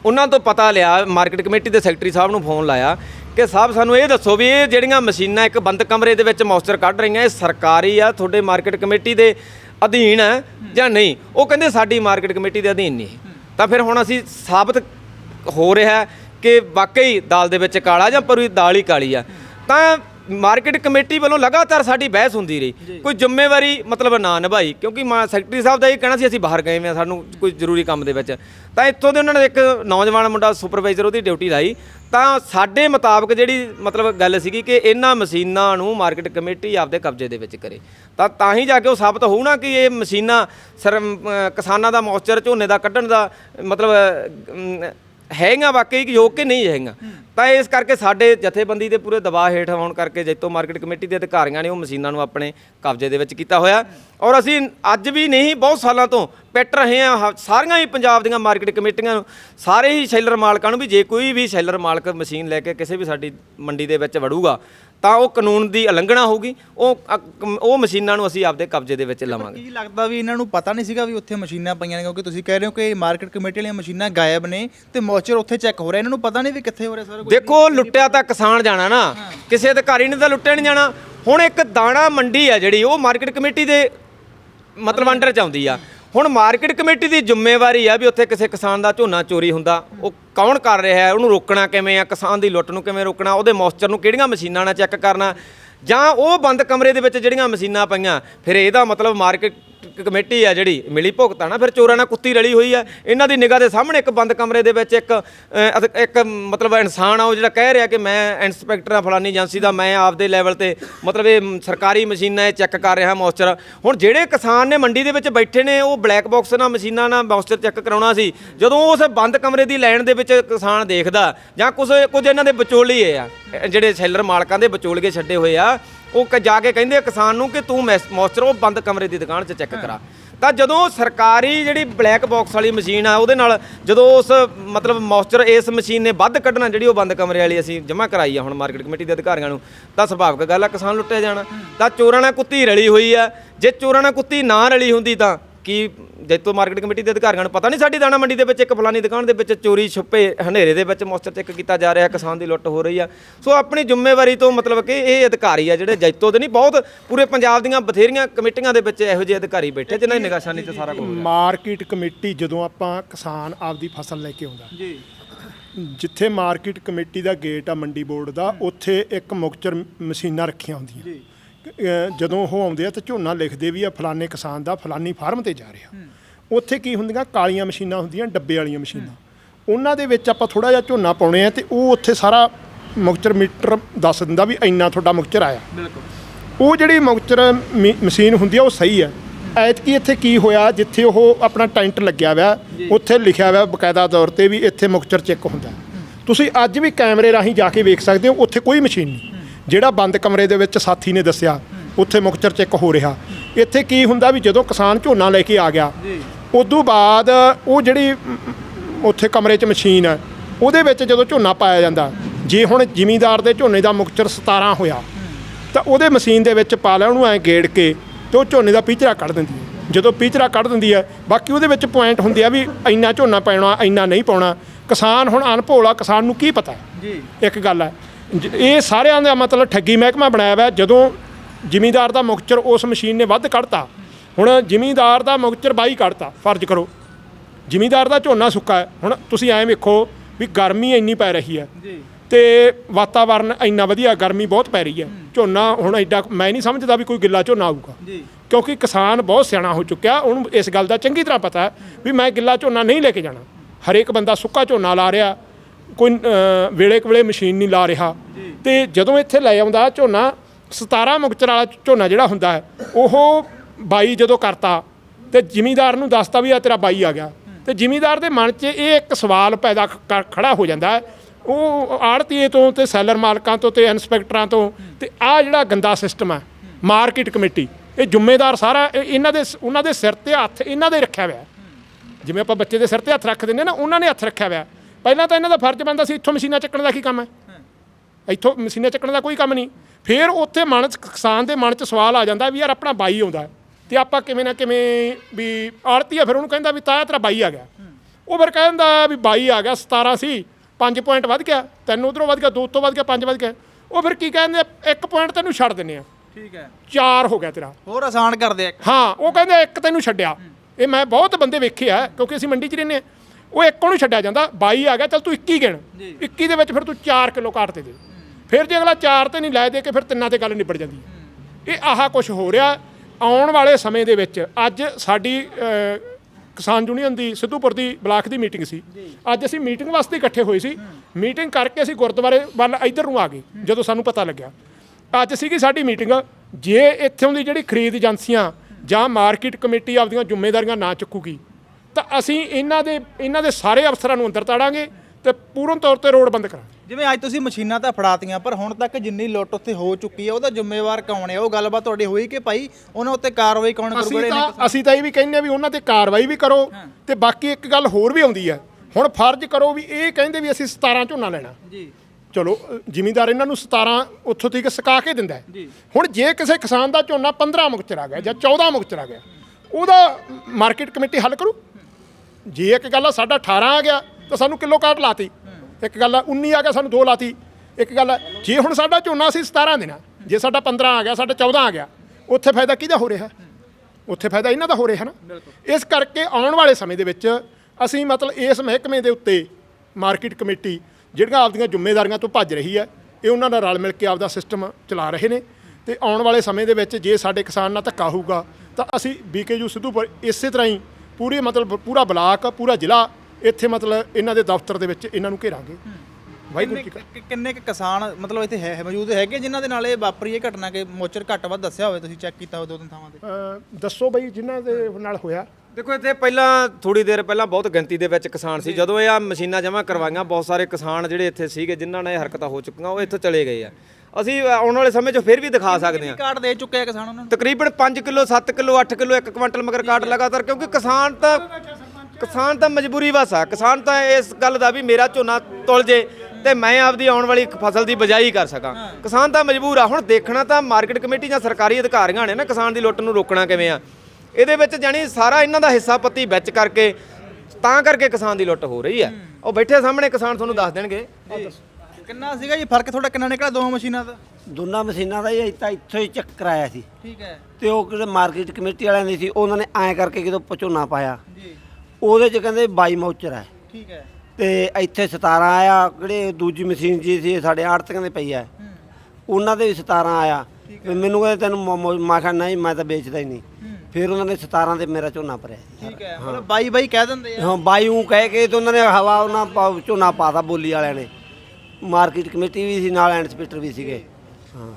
ਉਹਨਾਂ ਤੋਂ ਪਤਾ ਲਿਆ ਮਾਰਕੀਟ ਕਮੇਟੀ ਦੇ ਸੈਕਟਰੀ ਸਾਹਿਬ ਨੂੰ ਫੋਨ ਲਾਇਆ ਕਿ ਸਾਹਿਬ ਸਾਨੂੰ ਇਹ ਦੱਸੋ ਵੀ ਇਹ ਜਿਹੜੀਆਂ ਮਸ਼ੀਨਾਂ ਇੱਕ ਬੰਦ ਕਮਰੇ ਦੇ ਵਿੱਚ ਮੌਇਸਚਰ ਕੱਢ ਰਹੀਆਂ, ਇਹ ਸਰਕਾਰੀ ਆ, ਤੁਹਾਡੇ ਮਾਰਕੀਟ ਕਮੇਟੀ ਦੇ ਅਧੀਨ ਹੈ ਜਾਂ ਨਹੀਂ? ਉਹ ਕਹਿੰਦੇ ਸਾਡੀ ਮਾਰਕੀਟ ਕਮੇਟੀ ਦੇ ਅਧੀਨ ਨਹੀਂ। ਤਾਂ ਫਿਰ ਹੁਣ ਅਸੀਂ ਸਾਬਤ ਹੋ ਰਿਹਾ ਕਿ ਵਾਕਈ ਦਾਲ ਦੇ ਵਿੱਚ ਕਾਲਾ ਜਾਂ ਪੂਰੀ ਦਾਲ ਹੀ ਕਾਲੀ ਆ। ਤਾਂ ਮਾਰਕੀਟ ਕਮੇਟੀ ਵੱਲੋਂ ਲਗਾਤਾਰ ਸਾਡੀ ਬਹਿਸ ਹੁੰਦੀ ਰਹੀ। ਕੋਈ ਜ਼ਿੰਮੇਵਾਰੀ ਮਤਲਬ ਨਾ ਨਿਭਾਈ ਕਿਉਂਕਿ ਮਾ ਸੈਕਟਰੀ ਸਾਹਿਬ ਦਾ ਇਹ ਕਹਿਣਾ ਸੀ ਅਸੀਂ ਬਾਹਰ ਗਏ ਹੋਏ ਹਾਂ ਸਾਨੂੰ ਕੋਈ ਜ਼ਰੂਰੀ ਕੰਮ ਦੇ ਵਿੱਚ। ਤਾਂ ਇੱਥੋਂ ਦੇ ਉਹਨਾਂ ਨੇ ਇੱਕ ਨੌਜਵਾਨ ਮੁੰਡਾ ਸੁਪਰਵਾਈਜ਼ਰ ਉਹਦੀ ਡਿਊਟੀ ਲਾਈ। ਤਾਂ ਸਾਡੇ ਮੁਤਾਬਕ ਜਿਹੜੀ ਮਤਲਬ ਗੱਲ ਸੀਗੀ ਕਿ ਇਹਨਾਂ ਮਸ਼ੀਨਾਂ ਨੂੰ ਮਾਰਕੀਟ ਕਮੇਟੀ ਆਪਦੇ ਕਬਜ਼ੇ ਦੇ ਵਿੱਚ ਕਰੇ। ਤਾਂ ਤਾਂ ਹੀ ਜਾ ਕੇ ਉਹ ਸਾਬਤ ਹੋਊ ਨਾ ਕਿ ਇਹ ਮਸ਼ੀਨਾਂ ਸਰ ਕਿਸਾਨਾਂ ਦਾ ਮੌਇਸਚਰ ਝੋਨੇ ਦਾ ਕੱਢਣ ਦਾ ਮਤਲਬ ਅਮ, ਹੈਗੀਆਂ ਵਾਕਈ ਕਿ ਯੋਗ ਕਿ ਨਹੀਂ ਹੈਗੀਆਂ ਤਾਂ ਇਸ ਕਰਕੇ ਸਾਡੇ ਜਥੇਬੰਦੀ ਦੇ ਪੂਰੇ ਦਬਾਅ ਹੇਠ ਹੋਣ ਕਰਕੇ ਜੈਤੋ ਮਾਰਕੀਟ ਕਮੇਟੀ ਦੇ ਅਧਿਕਾਰੀਆਂ ਨੇ ਉਹ ਮਸ਼ੀਨਾਂ ਨੂੰ ਆਪਣੇ ਕਬਜ਼ੇ ਦੇ ਵਿੱਚ ਕੀਤਾ ਹੋਇਆ। ਔਰ ਅਸੀਂ ਅੱਜ ਵੀ ਨਹੀਂ ਬਹੁਤ ਸਾਲਾਂ ਤੋਂ ਪਿੱਟ ਰਹੇ ਹਾਂ ਸਾਰੀਆਂ ਹੀ ਪੰਜਾਬ ਦੀਆਂ ਮਾਰਕੀਟ ਕਮੇਟੀਆਂ ਨੂੰ। ਸਾਰੇ ਹੀ ਸ਼ੈਲਰ ਮਾਲਕਾਂ ਨੂੰ ਵੀ ਜੇ ਕੋਈ ਵੀ ਸ਼ੈਲਰ ਮਾਲਕ ਮਸ਼ੀਨ ਲੈ ਕੇ ਕਿਸੇ ਵੀ ਸਾਡੀ ਮੰਡੀ ਦੇ ਵਿੱਚ ਵੜੂਗਾ ਤਾਂ ਉਹ ਕਾਨੂੰਨ ਦੀ ਉਲੰਘਣਾ ਹੋਊਗੀ ਉਹ ਉਹ ਮਸ਼ੀਨਾਂ ਨੂੰ ਅਸੀਂ ਆਪਦੇ ਕਬਜ਼ੇ ਦੇ ਵਿੱਚ ਲਵਾਂਗੇ।
ਕੀ ਲੱਗਦਾ ਵੀ ਇਹਨਾਂ ਨੂੰ ਪਤਾ ਨਹੀਂ ਸੀਗਾ ਵੀ ਉੱਥੇ ਮਸ਼ੀਨਾਂ ਪਈਆਂ ਨੇ ਕਿਉਂਕਿ ਤੁਸੀਂ ਕਹਿ ਰਹੇ ਹੋ ਕਿ ਮਾਰਕੀਟ ਕਮੇਟੀ ਵਾਲੀਆਂ ਮਸ਼ੀਨਾਂ ਗਾਇਬ ਨੇ ਤੇ ਮੌਚਰ ਉੱਥੇ ਚੈੱਕ ਹੋ ਰਿਹਾ। ਇਹਨਾਂ ਨੂੰ ਪਤਾ ਨਹੀਂ ਵੀ ਕਿੱਥੇ ਹੋ ਰਿਹਾ ਸਾਰਾ ਕੁਝ।
ਦੇਖੋ ਲੁੱਟਿਆ ਤਾਂ ਕਿਸਾਨ ਜਾਣਾ ਨਾ। ਕਿਸੇ ਅਧਿਕਾਰੀ ਨੇ ਤਾਂ ਲੁੱਟਿਆ ਨਹੀਂ ਜਾਣਾ। ਹੁਣ ਇੱਕ ਦਾਣਾ ਮੰਡੀ ਆ ਜਿਹੜੀ ਉਹ ਮਾਰਕੀਟ ਕਮੇਟੀ ਦੇ ਮਤਲਬ ਅੰਡਰ ਚ ਆਉਂਦੀ ਆ। ਹੁਣ ਮਾਰਕੀਟ ਕਮੇਟੀ ਦੀ ਜ਼ਿੰਮੇਵਾਰੀ ਆ ਵੀ ਉੱਥੇ ਕਿਸੇ ਕਿਸਾਨ ਦਾ ਝੋਨਾ ਚੋਰੀ ਹੁੰਦਾ। ਉਹ ਕੌਣ ਕਰ ਰਿਹਾ ਹੈ? ਉਹਨੂੰ ਰੋਕਣਾ ਕਿਵੇਂ ਆ? ਕਿਸਾਨ ਦੀ ਲੁੱਟ ਨੂੰ ਕਿਵੇਂ ਰੋਕਣਾ? ਉਹਦੇ ਮੌਇਸਚਰ ਨੂੰ ਕਿਹੜੀਆਂ ਮਸ਼ੀਨਾਂ ਨਾਲ ਚੈੱਕ ਕਰਨਾ? ਜਾਂ ਉਹ ਬੰਦ ਕਮਰੇ ਦੇ ਵਿੱਚ ਜਿਹੜੀਆਂ ਮਸ਼ੀਨਾਂ ਪਈਆਂ, ਫਿਰ ਇਹਦਾ ਮਤਲਬ ਮਾਰਕੀਟ ਕਮੇਟੀ ਆ ਜਿਹੜੀ ਮਿਲੀ ਭੁਗਤ ਆ ਨਾ ਫਿਰ ਚੋਰਾਂ ਨਾਲ ਕੁੱਤੀ ਰਲੀ ਹੋਈ ਆ। ਇਹਨਾਂ ਦੀ ਨਿਗਾਹ ਦੇ ਸਾਹਮਣੇ ਇੱਕ ਬੰਦ ਕਮਰੇ ਦੇ ਵਿੱਚ ਇੱਕ ਅਹ, ਅਧ- ਇੱਕ ਮਤਲਬ ਇਨਸਾਨ ਆ ਉਹ ਜਿਹੜਾ ਕਹਿ ਰਿਹਾ ਕਿ ਮੈਂ ਇੰਸਪੈਕਟਰ ਆ ਫਲਾਨੀ ਏਜੰਸੀ ਦਾ ਮੈਂ ਆਪਦੇ ਲੈਵਲ ਤੇ ਮਤਲਬ ਇਹ ਮ, ਸਰਕਾਰੀ ਮਸ਼ੀਨਾਂ ਇਹ ਚੈੱਕ ਕਰ ਰਿਹਾ ਮੌਇਸਚਰ ਹੁਣ ਜਿਹੜੇ ਕਿਸਾਨ ਨੇ ਮੰਡੀ ਦੇ ਵਿੱਚ ਬੈਠੇ ਨੇ ਉਹ ਬਲੈਕ ਬਾਕਸ ਨਾਲ ਮਸ਼ੀਨਾਂ ਨਾਲ ਮੌਇਸਚਰ ਚੈੱਕ ਕਰਾਉਣਾ ਸੀ। ਜਦੋਂ ਉਸ ਬੰਦ ਕਮਰੇ ਦੀ ਲਾਈਨ ਦੇ ਵਿੱਚ ਕਿਸਾਨ ਦੇਖਦਾ ਜਾਂ ਕੁਝ ਕੁਝ ਇਹਨਾਂ ਦੇ ਵਿਚੋਲੀਏ ਆ ਇਹ ਜਿਹੜੇ ਸੈਲਰ ਮਾਲਕਾਂ ਦੇ ਵਿਚੋਲੀਏ ਛੱਡੇ ਹੋਏ ਆ ਉਹ ਕ- ਜਾ ਕੇ ਕਹਿੰਦੇ ਆ ਕਿਸਾਨ ਨੂੰ ਕਿ ਤੂੰ ਮੌਇਸਚਰ ਉਹ ਬੰਦ ਕਮਰੇ ਦੀ ਦੁਕਾਨ 'ਚ ਚੈੱਕ ਕਰਾ। ਤਾਂ ਜਦੋਂ ਸਰਕਾਰੀ ਜਿਹੜੀ ਬਲੈਕ ਬਾਕਸ ਵਾਲੀ ਮਸ਼ੀਨ ਆ ਉਹਦੇ ਨਾਲ ਜਦੋਂ ਉਸ ਮਤਲਬ ਮੌਇਸਚਰ ਇਸ ਮਸ਼ੀਨ ਨੇ ਵੱਧ ਕੱਢਣਾ ਜਿਹੜੀ ਉਹ ਬੰਦ ਕਮਰੇ ਵਾਲੀ ਅਸੀਂ ਜਮ੍ਹਾਂ ਕਰਾਈ ਆ ਹੁਣ ਮਾਰਕੀਟ ਕਮੇਟੀ ਦੇ ਅਧਿਕਾਰੀਆਂ ਨੂੰ ਤਾਂ ਸੁਭਾਵਿਕ ਗੱਲ ਆ ਕਿਸਾਨ ਲੁੱਟਿਆ ਜਾਣਾ। ਤਾਂ ਚੋਰਾਂ ਨਾਲ ਕੁੱਤੀ ਰਲੀ ਹੋਈ ਆ। ਜੇ ਚੋਰਾਂ ਨਾਲ ਕੁੱਤੀ ਨਾ ਰਲੀ ਹੁੰਦੀ ਤਾਂ ਕੀ ਜੈਤੋ ਮਾਰਕੀਟ ਕਮੇਟੀ ਦੇ ਅਧਿਕਾਰੀਆਂ ਨੂੰ ਪਤਾ ਨਹੀਂ ਸਾਡੀ ਦਾਣਾ ਮੰਡੀ ਦੇ ਵਿੱਚ ਇੱਕ ਫਲਾਨੀ ਦੁਕਾਨ ਦੇ ਵਿੱਚ ਚੋਰੀ ਛੁਪੇ ਹਨੇਰੇ ਦੇ ਵਿੱਚ ਮੌਇਸਚਰ ਚੈੱਕ ਕੀਤਾ ਜਾ ਰਿਹਾ ਕਿਸਾਨ ਦੀ ਲੁੱਟ ਹੋ ਰਹੀ ਆ। ਸੋ ਆਪਣੀ ਜ਼ਿੰਮੇਵਾਰੀ ਤੋਂ ਮਤਲਬ ਕਿ ਇਹ ਅਧਿਕਾਰੀ ਆ ਜਿਹੜੇ ਜੈਤੋ ਦੇ ਨਹੀਂ ਬਹੁਤ ਪੂਰੇ ਪੰਜਾਬ ਦੀਆਂ ਬਥੇਰੀਆਂ ਕਮੇਟੀਆਂ ਦੇ ਵਿੱਚ ਇਹੋ ਜਿਹੇ ਅਧਿਕਾਰੀ ਬੈਠੇ ਜਿਨ੍ਹਾਂ ਦੀ ਨਿਗਾਹਸ਼ਾਨੀ 'ਚ ਸਾਰਾ ਕੁਝ
ਮਾਰਕੀਟ ਕਮੇਟੀ ਜਦੋਂ ਆਪਾਂ ਕਿਸਾਨ ਆਪਦੀ ਫਸਲ ਲੈ ਕੇ ਆਉਂਦਾ।
ਜੀ।
ਜਿੱਥੇ ਮਾਰਕੀਟ ਕਮੇਟੀ ਦਾ ਗੇਟ ਆ ਮੰਡੀ ਬੋਰਡ ਦਾ ਉੱਥੇ ਇੱਕ ਮੁਕਚਰ ਮਸ਼ੀਨਾਂ ਰੱਖੀਆਂ ਹੁੰਦੀਆਂ।
ਜੀ।
ਅਹ ਜਦੋਂ ਉਹ ਆਉਂਦੇ ਆ ਤਾਂ ਝੋਨਾ ਲਿਖਦੇ ਵੀ ਆ ਫਲਾਣੇ ਕਿਸਾਨ ਦਾ ਫਲਾਨੀ ਫਾਰਮ ਤੇ ਜਾ ਰਿਹਾ ਉੱਥੇ ਕੀ ਹੁੰਦੀਆਂ? ਕਾਲੀਆਂ ਮਸ਼ੀਨਾਂ ਹੁੰਦੀਆਂ ਡੱਬੇ ਵਾਲੀਆਂ ਮਸ਼ੀਨਾਂ। ਉਹਨਾਂ ਦੇ ਵਿੱਚ ਆਪਾਂ ਥੋੜਾ ਜਿਹਾ ਝੋਨਾ ਪਾਉਣੇ ਆ ਤੇ ਉਹ ਉੱਥੇ ਸਾਰਾ ਮੁਕਚਰ ਮੀਟਰ ਦੱਸ ਦਿੰਦਾ ਵੀ ਇੰਨਾ ਤੁਹਾਡਾ ਮੁਕਚਰ ਆਇਆ।
ਬਿਲਕੁਲ।
ਉਹ ਜਿਹੜੀ ਮੁਕਚਰ ਮ- ਮਸ਼ੀਨ ਹੁੰਦੀ ਆ ਉਹ ਸਹੀ ਹੈ। ਐਤਕੀ ਇੱਥੇ ਕੀ ਹੋਇਆ ਜਿੱਥੇ ਉਹ ਆਪਣਾ ਟੈਂਟ ਲੱਗਿਆ ਹੋਇਆ ਉੱਥੇ ਲਿਖਿਆ ਹੋਇਆ ਬਕਾਇਦਾ ਤੌਰ ਤੇ ਵੀ ਇੱਥੇ ਮੁਕਚਰ ਚੈੱਕ ਹੁੰਦਾ। ਤੁਸੀਂ ਅੱਜ ਵੀ ਕੈਮਰੇ ਰਾਹੀਂ ਜਾ ਕੇ ਵੇਖ ਸਕਦੇ ਹੋ ਉੱਥੇ ਕੋਈ ਮਸ਼ੀਨ ਨਹੀਂ। ਜਿਹੜਾ ਬੰਦ ਕਮਰੇ ਦੇ ਵਿੱਚ ਸਾਥੀ ਨੇ ਦੱਸਿਆ ਉੱਥੇ ਮੁਕਚਰ ਚੈੱਕ ਹੋ ਰਿਹਾ। ਇੱਥੇ ਕੀ ਹੁੰਦਾ ਵੀ ਜਦੋਂ ਕਿਸਾਨ ਝੋਨਾ ਲੈ ਕੇ ਆ ਗਿਆ
ਜੀ।
ਉਦੋਂ ਬਾਅਦ ਉਹ ਜਿਹੜੀ ਉੱਥੇ ਕਮਰੇ 'ਚ ਮਸ਼ੀਨ ਹੈ ਉਹਦੇ ਵਿੱਚ ਜਦੋਂ ਝੋਨਾ ਪਾਇਆ ਜਾਂਦਾ ਜੇ ਹੁਣ ਜ਼ਿਮੀਂਦਾਰ ਦੇ ਝੋਨੇ ਦਾ ਮੁਕਚਰ 17 ਹੋਇਆ ਤਾਂ ਉਹਦੇ ਮਸ਼ੀਨ ਦੇ ਵਿੱਚ ਪਾ ਲਿਆ ਉਹਨੂੰ ਐਂ ਗੇੜ ਕੇ ਤੇ ਉਹ ਝੋਨੇ ਦਾ ਪੀਚਰਾ ਕੱਢ ਦਿੰਦੀ ਹੈ। ਜਦੋਂ ਪੀਚਰਾ ਕੱਢ ਦਿੰਦੀ ਹੈ ਬਾਕੀ ਉਹਦੇ ਵਿੱਚ ਪੁਆਇੰਟ ਹੁੰਦੇ ਆ ਵੀ ਇੰਨਾ ਝੋਨਾ ਪੈਣਾ ਇੰਨਾ ਨਹੀਂ ਪਾਉਣਾ। ਕਿਸਾਨ ਹੁਣ ਅਨਭੋਲਾ ਕਿਸਾਨ ਨੂੰ ਕੀ ਪਤਾ?
ਜੀ।
ਇੱਕ ਗੱਲ ਹੈ ਜ- ਇਹ ਸਾਰਿਆਂ ਦਾ ਮਤਲਬ ਠੱਗੀ ਮਹਿਕਮਾ ਬਣਾਇਆ ਹੋਇਆ ਜਦੋਂ ਜ਼ਿਮੀਂਦਾਰ ਦਾ ਮੁਕਚਰ ਉਸ ਮਸ਼ੀਨ ਨੇ ਵੱਧ ਕੱਢਤਾ ਹੁਣ ਜ਼ਿਮੀਂਦਾਰ ਦਾ ਮੁਕਚਰ ਬਾਈ ਕੱਢਤਾ ਫਰਜ਼ ਕਰੋ। ਜ਼ਿਮੀਂਦਾਰ ਦਾ ਝੋਨਾ ਸੁੱਕਾ ਹੈ। ਹੁਣ ਤੁਸੀਂ ਐਂ ਵੇਖੋ ਵੀ ਗਰਮੀ ਇੰਨੀ ਪੈ ਰਹੀ ਹੈ
ਜੀ।
ਤੇ ਵਾਤਾਵਰਨ ਇੰਨਾ ਵਧੀਆ ਗਰਮੀ ਬਹੁਤ ਪੈ ਰਹੀ ਹੈ। ਝੋਨਾ ਹੁਣ ਐਡਾ ਮੈਂ ਨਹੀਂ ਸਮਝਦਾ ਵੀ ਕੋਈ ਗਿੱਲਾ ਝੋਨਾ ਆਊਗਾ।
ਜੀ।
ਕਿਉਂਕਿ ਕਿਸਾਨ ਬਹੁਤ ਸਿਆਣਾ ਹੋ ਚੁੱਕਿਆ। ਉਹਨੂੰ ਇਸ ਗੱਲ ਦਾ ਚੰਗੀ ਤਰ੍ਹਾਂ ਪਤਾ ਹੈ ਵੀ ਮੈਂ ਗਿੱਲਾ ਝੋਨਾ ਨਹੀਂ ਲੈ ਕੇ ਜਾਣਾ। ਹਰੇਕ ਬੰਦਾ ਸੁੱਕਾ ਝੋਨਾ ਲਾ ਰਿਹਾ। ਕੋਈ ਵੇਲੇ ਕਵੇਲੇ ਮਸ਼ੀਨ ਨਹੀਂ ਲਾ ਰਿਹਾ। ਤੇ ਜਦੋਂ ਇੱਥੇ ਲੈ ਆਉਂਦਾ ਝੋਨਾ 17 ਮੁਕਤਰ ਵਾਲਾ ਝੋਨਾ ਜਿਹੜਾ ਹੁੰਦਾ ਹੈ ਉਹ ਬਾਈ ਜਦੋਂ ਕਰਤਾ ਤੇ ਜ਼ਿਮੀਂਦਾਰ ਨੂੰ ਦੱਸਤਾ ਵੀ ਆ ਤੇਰਾ ਬਾਈ ਆ ਗਿਆ। ਤੇ ਜ਼ਿਮੀਂਦਾਰ ਦੇ ਮਨ 'ਚ ਇਹ ਇੱਕ ਸਵਾਲ ਪੈਦਾ ਖੜਾ ਹੋ ਜਾਂਦਾ ਹੈ। ਉਹ ਆੜਤੀਏ ਤੋਂ ਤੇ ਸੈਲਰ ਮਾਲਕਾਂ ਤੋਂ ਤੇ ਇਨਸਪੈਕਟਰਾਂ ਤੋਂ ਤੇ ਆ ਜਿਹੜਾ ਗੰਦਾ ਸਿਸਟਮ ਹੈ ਮਾਰਕੀਟ ਕਮੇਟੀ ਇਹ ਜ਼ਿੰਮੇਦਾਰ ਸਾਰਾ ਇਹ- ਇਹਨਾਂ ਦੇ ਉਹਨਾਂ ਦੇ ਸਿਰ ਤੇ ਹੱਥ ਇਹਨਾਂ ਦੇ ਰੱਖਿਆ ਹੋਇਆ ਜਿਵੇਂ ਆਪਾਂ ਬੱਚੇ ਦੇ ਸਿਰ ਤੇ ਹੱਥ ਰੱਖ ਦਿੰਦੇ ਨਾ ਉਹਨਾਂ ਨੇ ਹੱਥ ਰੱਖਿਆ ਹੋਇਆ ਪਹਿਲਾਂ ਤਾਂ ਇਹਨਾਂ ਦਾ ਫਰਜ਼ ਬਣਦਾ ਸੀ ਇੱਥੋਂ ਮਸ਼ੀਨਾਂ ਚੱਕਣ ਦਾ ਕੀ ਕੰਮ ਹੈ? ਇੱਥੋਂ ਮਸ਼ੀਨਾਂ ਚੱਕਣ ਦਾ ਕੋਈ ਕੰਮ ਨਹੀਂ। ਫਿਰ ਉੱਥੇ ਮਨ 'ਚ ਕਿਸਾਨ ਦੇ ਮਨ 'ਚ ਸਵਾਲ ਆ ਜਾਂਦਾ ਵੀ ਯਾਰ ਆਪਣਾ ਬਾਈ ਆਉਂਦਾ ਤੇ ਆਪਾਂ ਕਿਵੇਂ ਨਾ ਕਿਵੇਂ ਵੀ ਆੜਤੀ ਆ ਫਿਰ ਉਹਨੂੰ ਕਹਿੰਦਾ ਵੀ ਤਾਇਆ ਤੇਰਾ ਬਾਈ ਆ ਗਿਆ। ਉਹ ਫਿਰ ਕਹਿੰਦਾ ਵੀ ਬਾਈ ਆ ਗਿਆ 17 ਸੀ 5 ਪੁਆਇੰਟ ਵੱਧ ਗਿਆ ਤਿੰਨ ਉਧਰੋਂ ਵੱਧ ਗਿਆ ਦੋ ਤੋਂ ਵੱਧ ਗਿਆ ਪੰਜ ਵੱਧ ਗਿਆ। ਉਹ ਫਿਰ ਕੀ ਕਹਿੰਦੇ ਇੱਕ ਪੁਆਇੰਟ ਤੈਨੂੰ ਛੱਡ ਦਿੰਨੇ ਆ।
ਠੀਕ ਹੈ।
ਚਾਰ ਹੋ ਗਿਆ ਤੇਰਾ।
ਹੋਰ ਆਸਾਨ ਕਰਦੇ ਆ
ਹਾਂ ਉਹ ਕਹਿੰਦੇ ਇੱਕ ਤੈਨੂੰ ਛੱਡਿਆ। ਇਹ ਮੈਂ ਬਹੁਤ ਬੰਦੇ ਵੇਖੇ ਆ ਕਿਉਂਕਿ ਅਸੀਂ ਮੰਡੀ 'ਚ ਰਹਿੰਦੇ ਹਾਂ ਉਹ ਇੱਕ ਨੂੰ ਛੱਡਿਆ ਜਾਂਦਾ 22 ਆ ਗਿਆ ਚਲ ਤੂੰ 21 ਗਿਣ। 21 ਦੇ ਵਿੱਚ ਫਿਰ ਤੂੰ 4 ਕਿਲੋ ਕਾਟ ਤੇ ਦੇ। ਫਿਰ ਜੇ ਅਗਲਾ 4 ਤੇ ਨਹੀਂ ਲੈ ਦੇ ਕੇ ਫਿਰ ਤਿੰਨਾਂ ਤੇ ਗੱਲ ਨਿਬੜ ਜਾਂਦੀ। ਇਹ ਆਹ ਕੁਝ ਹੋ ਰਿਹਾ। ਆਉਣ ਵਾਲੇ ਸਮੇਂ ਦੇ ਵਿੱਚ ਅੱਜ ਸਾਡੀ ਕਿਸਾਨ ਯੂਨੀਅਨ ਦੀ ਸਿੱਧੂਪੁਰ ਦੀ ਬਲਾਕ ਦੀ ਮੀਟਿੰਗ ਸੀ। ਅੱਜ ਅਸੀਂ ਮੀਟਿੰਗ ਵਾਸਤੇ ਇਕੱਠੇ ਹੋਏ ਸੀ। ਮੀਟਿੰਗ ਕਰਕੇ ਅਸੀਂ ਗੁਰਦੁਆਰੇ ਵੱਲ ਇੱਧਰ ਨੂੰ ਆ ਗਏ ਜਦੋਂ ਸਾਨੂੰ ਪਤਾ ਲੱਗਿਆ। ਅੱਜ ਸੀਗੀ ਸਾਡੀ ਮੀਟਿੰਗ। ਜੇ ਇੱਥੋਂ ਦੀ ਜਿਹੜੀ ਖਰੀਦ ਏਜੰਸੀਆਂ ਜਾਂ ਮਾਰਕੀਟ ਕਮੇਟੀ ਆਪਦੀਆਂ ਜ਼ਿੰਮੇਵਾਰੀਆਂ ਨਾ ਚੁੱਕੂਗੀ ਤਾਂ ਅਸੀਂ ਇਹਨਾਂ ਦੇ ਇਹਨਾਂ ਦੇ ਸਾਰੇ ਅਫਸਰਾਂ ਨੂੰ ਅੰਦਰ ਤਾੜਾਂਗੇ ਤੇ ਪੂਰਨ ਤੌਰ ਤੇ ਰੋਡ ਬੰਦ ਕਰਾਂਗੇ।
ਜਿਵੇਂ ਅੱਜ ਤੁਸੀਂ ਮਸ਼ੀਨਾਂ ਤਾਂ ਫੜਾਤੀਆਂ ਪਰ ਹੁਣ ਤੱਕ ਜਿੰਨੀ ਲੁੱਟ ਉੱਥੇ ਹੋ ਚੁੱਕੀ ਹੈ ਉਹਦਾ ਜ਼ਿੰਮੇਵਾਰ ਕੌਣ ਹੈ? ਉਹ ਗੱਲਬਾਤ ਤੁਹਾਡੀ ਹੋਈ ਕਿ ਭਾਈ ਉਹਨਾਂ ਉੱਤੇ ਕਾਰਵਾਈ ਕੌਣ ਕਰੂਗਾ
ਅਸੀਂ ਤਾਂ ਅਸੀਂ ਤਾਂ ਇਹ ਵੀ ਕਹਿੰਦੇ ਆ ਵੀ ਉਹਨਾਂ ਤੇ ਕਾਰਵਾਈ ਵੀ ਕਰੋ ਤੇ ਬਾਕੀ ਇੱਕ ਗੱਲ ਹੋਰ ਵੀ ਆਉਂਦੀ ਹੈ। ਹੁਣ ਫਰਜ਼ ਕਰੋ ਵੀ ਇਹ ਕਹਿੰਦੇ ਵੀ ਅਸੀਂ 17 ਝੋਨਾ ਲੈਣਾ।
ਜੀ।
ਚਲੋ ਜ਼ਿਮੀਂਦਾਰ ਇਹਨਾਂ ਨੂੰ 17 ਉੱਥੋਂ ਤੱਕ ਸਕਾ ਕੇ ਦਿੰਦਾ ਹੈ। ਹੁਣ ਜੇ ਕਿਸੇ ਕਿਸਾਨ ਦਾ ਝੋਨਾ 15 ਮੁਕਤਰ ਆ ਗਿਆ ਜਾਂ 14 ਮੁਕਤਰ ਆ ਗਿਆ ਉਹਦਾ ਮਾਰਕੀਟ ਕਮੇਟੀ ਹੱਲ ਕਰੂ? ਜੇ ਇੱਕ ਗੱਲ ਆ ਸਾਡਾ 18 ਆ ਗਿਆ ਤਾਂ ਸਾਨੂੰ ਕਿਲੋ ਕਾਟ ਲਾਤੀ। ਇੱਕ ਗੱਲ ਆ 19 ਆ ਗਿਆ ਸਾਨੂੰ 2 ਲਾਤੀ। ਇੱਕ ਗੱਲ ਆ ਜੇ ਹੁਣ ਸਾਡਾ ਝੋਨਾ ਸੀ 17 ਦੇਣਾ ਜੇ ਸਾਡਾ 15 ਆ ਗਿਆ ਸਾਡਾ 14 ਆ ਗਿਆ ਉੱਥੇ ਫਾਇਦਾ ਕਿਹਦਾ ਹੋ ਰਿਹਾ? ਉੱਥੇ ਫਾਇਦਾ ਇਹਨਾਂ ਦਾ ਹੋ ਰਿਹਾ ਨਾ। ਇਸ ਕਰਕੇ ਆਉਣ ਵਾਲੇ ਸਮੇਂ ਦੇ ਵਿੱਚ ਅਸੀਂ ਮਤਲਬ ਇਸ ਮਹਿਕਮੇ ਦੇ ਉੱਤੇ ਮਾਰਕੀਟ ਕਮੇਟੀ ਜਿਹੜੀਆਂ ਆਪਦੀਆਂ ਜ਼ਿੰਮੇਵਾਰੀਆਂ ਤੋਂ ਭੱਜ ਰਹੀ ਹੈ ਇਹ ਉਹਨਾਂ ਨਾਲ ਰਲ ਮਿਲ ਕੇ ਆਪਦਾ ਸਿਸਟਮ ਚਲਾ ਰਹੇ ਨੇ। ਤੇ ਆਉਣ ਵਾਲੇ ਸਮੇਂ ਦੇ ਵਿੱਚ ਜੇ ਸਾਡੇ ਕਿਸਾਨ ਨਾਲ ਧੱਕਾ ਹੋਊਗਾ ਤਾਂ ਅਸੀਂ ਬੀਕੇਯੂ ਸਿੱਧੂਪੁਰ ਇਸੇ ਤਰ੍ਹਾਂ ਹੀ ਪੂਰੀ ਮਤਲਬ ਪੂਰਾ ਬਲਾਕ ਪੂਰਾ ਜ਼ਿਲ੍ਹਾ ਇੱਥੇ ਮਤਲਬ ਇਹਨਾਂ ਦੇ ਦਫ਼ਤਰ ਦੇ ਵਿੱਚ ਇਹਨਾਂ ਨੂੰ ਘੇਰਾਂਗੇ। ਵਾਹਿਗੁਰੂ ਜੀ ਕਾ
ਕਿ- ਕਿੰਨੇ ਕੁ ਕਿਸਾਨ ਮਤਲਬ ਇੱਥੇ ਹੈ ਮੌਜੂਦ ਹੈਗੇ ਜਿਨ੍ਹਾਂ ਦੇ ਨਾਲ ਇਹ ਵਾਪਰੀ ਇਹ ਘਟਨਾ ਕਿ ਮੋਚਰ ਘੱਟ ਵੱਧ ਦੱਸਿਆ ਹੋਵੇ ਤੁਸੀਂ ਚੈੱਕ ਕੀਤਾ ਹੋਵੇ ਦੋ ਤਿੰਨ ਥਾਵਾਂ ਤੇ?
ਅਹ ਦੱਸੋ ਬਈ ਜਿਨ੍ਹਾਂ ਦੇ ਨਾਲ ਹੋਇਆ।
ਦੇਖੋ ਇੱਥੇ ਪਹਿਲਾਂ ਥੋੜੀ ਦੇਰ ਪਹਿਲਾਂ ਬਹੁਤ ਗਿਣਤੀ ਦੇ ਵਿੱਚ ਕਿਸਾਨ ਸੀ। ਜਦੋਂ ਇਹ ਆ ਮਸ਼ੀਨਾਂ ਜਮ੍ਹਾਂ ਕਰਵਾਈਆਂ ਬਹੁਤ ਸਾਰੇ ਕਿਸਾਨ ਜਿਹੜੇ ਇੱਥੇ ਸੀਗੇ ਜਿਨ੍ਹਾਂ ਨੇ ਇਹ ਹਰਕਤਾਂ ਹੋ ਚੁੱਕੀਆਂ ਉਹ ਇੱਥੋਂ ਚਲੇ ਗਏ ਆ। ਅਸੀਂ ਆਉਣ ਵਾਲੇ ਸਮੇਂ 'ਚ ਫਿਰ ਵੀ ਦਿਖਾ ਸਕਦੇ ਹਾਂ।
ਕਾਰਡ ਦੇ ਚੁੱਕੇ ਆ ਕਿਸਾਨ ਉਹਨਾਂ ਨੂੰ?
ਤਕਰੀਬਨ 5 ਕਿਲੋ 7 ਕਿਲੋ 8 ਕਿਲੋ 1 ਕੁਇੰਟਲ ਮਗਰ ਕਾਟ ਲਗਾਤਾਰ ਕਿਉਂਕਿ ਕਿਸਾਨ ਤਾਂ ਕਿਸਾਨ ਤਾਂ ਮਜਬੂਰੀ ਵਸ ਆ। ਕਿਸਾਨ ਤਾਂ ਇਸ ਗੱਲ ਦਾ ਵੀ ਮੇਰਾ ਝੋਨਾ ਤੁਲ ਜੇ ਤੇ ਮੈਂ ਆਪਦੀ ਆਉਣ ਵਾਲੀ ਫਸਲ ਦੀ ਬਜਾਈ ਕਰ ਸਕਾਂ। ਕਿਸਾਨ ਤਾਂ ਮਜਬੂਰ ਆ। ਹੁਣ ਦੇਖਣਾ ਤਾਂ ਮਾਰਕੀਟ ਕਮੇਟੀ ਜਾਂ ਸਰਕਾਰੀ ਅਧਿਕਾਰੀਆਂ ਨੇ ਨਾ ਕਿਸਾਨ ਦੀ ਲੁੱਟ ਨੂੰ ਰੋਕਣਾ ਕਿਵੇਂ ਆ। ਇਹਦੇ ਵਿੱਚ ਜਾਣੀ ਸਾਰਾ ਇਹਨਾਂ ਦਾ ਹਿੱਸਾ ਪੱਤੀ ਵਿੱਚ ਕਰਕੇ ਤਾਂ ਕਰਕੇ ਕਿਸਾਨ ਦੀ ਲੁੱਟ ਹੋ ਰਹੀ ਹੈ। ਉਹ ਬੈਠੇ ਸਾਹਮਣੇ ਕਿਸਾਨ ਤੁਹਾਨੂੰ ਦੱਸ ਦੇਣਗੇ।
ਕਿੰਨਾ ਸੀਗਾ ਜੀ? ਫ਼ਰਕ ਤੁਹਾਡਾ ਕਿੰਨਾ ਨਿਕਲਿਆ ਦੋਵਾਂ ਮਸ਼ੀਨਾਂ ਦਾ?
ਦੋਨਾਂ ਮਸ਼ੀਨਾਂ ਦਾ ਹੀ ਤਾਂ ਇੱਥੋਂ ਹੀ ਚੱਕ ਕਰਾਇਆ ਸੀ।
ਠੀਕ ਹੈ।
ਤੇ ਉਹ ਕਿਤੇ ਮਾਰਕੀਟ ਕਮੇਟੀ ਵਾਲਿਆਂ ਦੀ ਸੀ ਉਹਨਾਂ ਨੇ ਐਂ ਕਰਕੇ ਕਿਦੋਂ ਝੋਨਾ ਪਾਇਆ।
ਜੀ।
ਉਹਦੇ 'ਚ ਕਹਿੰਦੇ 22 ਮੌਚਰ ਹੈ।
ਠੀਕ ਹੈ।
ਤੇ ਇੱਥੇ 17 ਆਇਆ ਕਿਹੜੇ ਦੂਜੀ ਮਸ਼ੀਨ ਜੀ ਸੀ ਸਾਡੇ ਆੜਤੀਆਂ ਦੇ ਪਈ ਹੈ। ਉਹਨਾਂ ਦੇ ਵੀ 17 ਆਇਆ। ਮੈਨੂੰ ਕਹਿੰਦੇ ਤੈਨੂੰ ਮੌ- ਮੌ- ਮੈਂ ਕਿਹਾ ਨਹੀਂ ਮੈਂ ਤਾਂ ਵੇਚਦਾ ਹੀ ਨਹੀਂ। ਫਿਰ ਉਹਨਾਂ ਨੇ 17 ਤੇ ਮੇਰਾ ਝੋਨਾ ਭਰਿਆ।
ਠੀਕ ਹੈ। ਮਤਲਬ ਬਾਈ ਬਾਈ ਕਹਿ ਦਿੰਦੇ ਆ।
ਹਾਂ ਬਾਈ ਉਹ ਕਹਿ ਕੇ ਤੇ ਉਹਨਾਂ ਨੇ ਹਵਾ ਉਹਨਾਂ ਝੋਨਾ ਪਾਤਾ ਬੋਲੀ ਵਾਲਿਆਂ ਨੇ। ਮਾਰਕੀਟ ਕਮੇਟੀ ਵੀ ਸੀ ਨਾਲ ਇੰਸਪੈਕਟਰ ਵੀ ਸੀਗੇ। ਹਾਂ।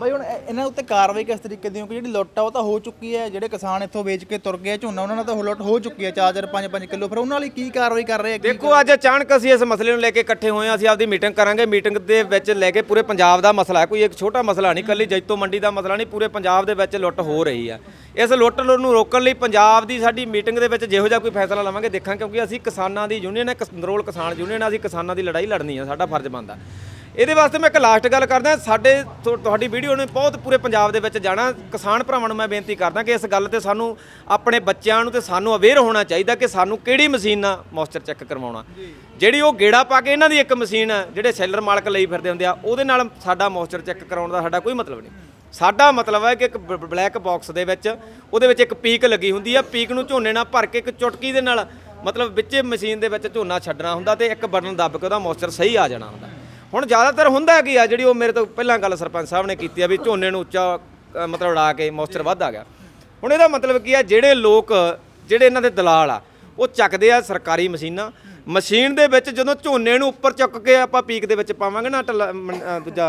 ਬਾਈ ਹੁਣ ਇਹ- ਇਹਨਾਂ ਉੱਤੇ ਕਾਰਵਾਈ ਕਿਸ ਤਰੀਕੇ ਦੀ? ਕਿਉਂਕਿ ਜਿਹੜੀ ਲੁੱਟ ਆ ਉਹ ਤਾਂ ਹੋ ਚੁੱਕੀ ਹੈ। ਜਿਹੜੇ ਕਿਸਾਨ ਇੱਥੋਂ ਵੇਚ ਕੇ ਤੁਰ ਗਏ ਝੋਨਾ ਉਹਨਾਂ ਨਾਲ ਤਾਂ ਉਹ ਲੁੱਟ ਹੋ ਚੁੱਕੀ ਹੈ। 4-4 5-5 ਕਿਲੋ। ਫਿਰ ਉਹਨਾਂ ਲਈ ਕੀ ਕਾਰਵਾਈ ਕਰ ਰਹੇ ਆ? ਕੀ
ਦੇਖੋ ਅੱਜ ਅਚਾਨਕ ਅਸੀਂ ਇਸ ਮਸਲੇ ਨੂੰ ਲੈ ਕੇ ਇਕੱਠੇ ਹੋਏ ਹਾਂ। ਅਸੀਂ ਆਪਦੀ ਮੀਟਿੰਗ ਕਰਾਂਗੇ। ਮੀਟਿੰਗ ਦੇ ਵਿੱਚ ਲੈ ਕੇ ਪੂਰੇ ਪੰਜਾਬ ਦਾ ਮਸਲਾ ਹੈ। ਕੋਈ ਇੱਕ ਛੋਟਾ ਮਸਲਾ ਨਹੀਂ ਕੱਲੀ ਜੈਤੋ ਮੰਡੀ ਦਾ ਮਸਲਾ ਨਹੀਂ ਪੂਰੇ ਪੰਜਾਬ ਦੇ ਵਿੱਚ ਲੁੱਟ ਹੋ ਰਹੀ ਆ ਇਸ ਲੁੱਟ ਨੂੰ ਰੋਕਣ ਲਈ ਪੰਜਾਬ ਦੀ ਸਾਡੀ ਮੀਟਿੰਗ ਦੇ ਵਿੱਚ ਜਿਹੋ ਜਿਹਾ ਕੋਈ ਫੈਸਲਾ ਲਵਾਂਗੇ ਦੇਖਾਂ ਕਿਉਂਕਿ ਅਸੀਂ ਕਿਸਾਨਾਂ ਦੀ ਯੂਨੀਅਨ ਹੈ ਕਿਸ- ਨਰੋਲ ਕਿਸਾਨ ਯੂਨੀਅਨ ਅਸੀਂ ਕਿਸਾਨਾਂ ਦੀ ਲੜਾਈ ਲੜਨੀ ਆ ਸਾਡਾ ਫਰਜ਼ ਬਣਦਾ। ਇਹਦੇ ਵਾਸਤੇ ਮੈਂ ਇੱਕ ਲਾਸਟ ਗੱਲ ਕਰਦਾ ਸਾਡੇ ਤੁਹਾਡੀ ਵੀਡੀਓ ਨੇ ਬਹੁਤ ਪੂਰੇ ਪੰਜਾਬ ਦੇ ਵਿੱਚ ਜਾਣਾ। ਕਿਸਾਨ ਭਰਾਵਾਂ ਨੂੰ ਮੈਂ ਬੇਨਤੀ ਕਰਦਾ ਕਿ ਇਸ ਗੱਲ ਤੇ ਸਾਨੂੰ ਆਪਣੇ ਬੱਚਿਆਂ ਨੂੰ ਤੇ ਸਾਨੂੰ ਅਵੇਅਰ ਹੋਣਾ ਚਾਹੀਦਾ ਕਿ ਸਾਨੂੰ ਕਿਹੜੀ ਮਸ਼ੀਨ ਨਾਲ ਮੋਇਸਚਰ ਚੈੱਕ ਕਰਵਾਉਣਾ। ਜਿਹੜੀ ਉਹ ਗੇੜਾ ਪਾ ਕੇ ਇਹਨਾਂ ਦੀ ਇੱਕ ਮਸ਼ੀਨ ਆ ਜਿਹੜੇ ਸੈਲਰ ਮਾਲਕ ਲਈ ਫਿਰਦੇ ਹੁੰਦੇ ਆ ਉਹਦੇ ਨਾਲ ਸਾਡਾ ਮੋਇਸਚਰ ਚੈੱਕ ਕਰਾਉਣ ਦਾ ਸਾਡਾ ਕੋਈ ਮਤਲਬ ਨਹੀਂ। ਸਾਡਾ ਮਤਲਬ ਹੈ ਕਿ ਇੱਕ ਬਲੈਕ ਬਾਕਸ ਦੇ ਵਿੱਚ ਉਹਦੇ ਵਿੱਚ ਇੱਕ ਪੀਕ ਲੱਗੀ ਹੁੰਦੀ ਆ। ਪੀਕ ਨੂੰ ਝੋਨੇ ਨਾਲ ਭਰ ਕੇ ਇੱਕ ਚੁਟਕੀ ਦੇ ਨਾਲ ਮਤਲਬ ਵਿੱਚੇ ਮਸ਼ੀਨ ਦੇ ਵਿੱਚ ਝੋਨਾ ਛੱਡਣਾ ਹੁੰਦਾ ਤੇ ਇੱਕ ਬਟਨ ਦੱਬ ਕੇ ਉਹਦਾ ਮੋਇਸਚਰ ਸਹੀ ਆ ਜਾਣਾ ਹੁੰਦਾ। ਹੁਣ ਜ਼ਿਆਦਾਤਰ ਹੁੰਦਾ ਕੀ ਆ ਜਿਹੜੀ ਉਹ ਮੇਰੇ ਤੋਂ ਪਹਿਲਾਂ ਗੱਲ ਸਰਪੰਚ ਸਾਹਿਬ ਨੇ ਕੀਤੀ ਆ ਵੀ ਝੋਨੇ ਨੂੰ ਉੱਚਾ ਅ, ਮਤਲਬ ਉਡਾ ਕੇ ਮੋਇਸਚਰ ਵੱਧ ਆ ਗਿਆ। ਹੁਣ ਇਹਦਾ ਮਤਲਬ ਕੀ ਆ ਜਿਹੜੇ ਲੋਕ ਜਿਹੜੇ ਇਹਨਾਂ ਦੇ ਦਲਾਲ ਆ ਉਹ ਚੱਕਦੇ ਆ ਸਰਕਾਰੀ ਮਸ਼ੀਨਾਂ। ਮਸ਼ੀਨ ਦੇ ਵਿੱਚ ਜਦੋਂ ਝੋਨੇ ਨੂੰ ਉੱਪਰ ਚੁੱਕ ਕੇ ਆਪਾਂ ਪੀਕ ਦੇ ਵਿੱਚ ਪਾਵਾਂਗੇ ਨਾ ਟਲ- ਮਨ- ਅ, ਦੂਜਾ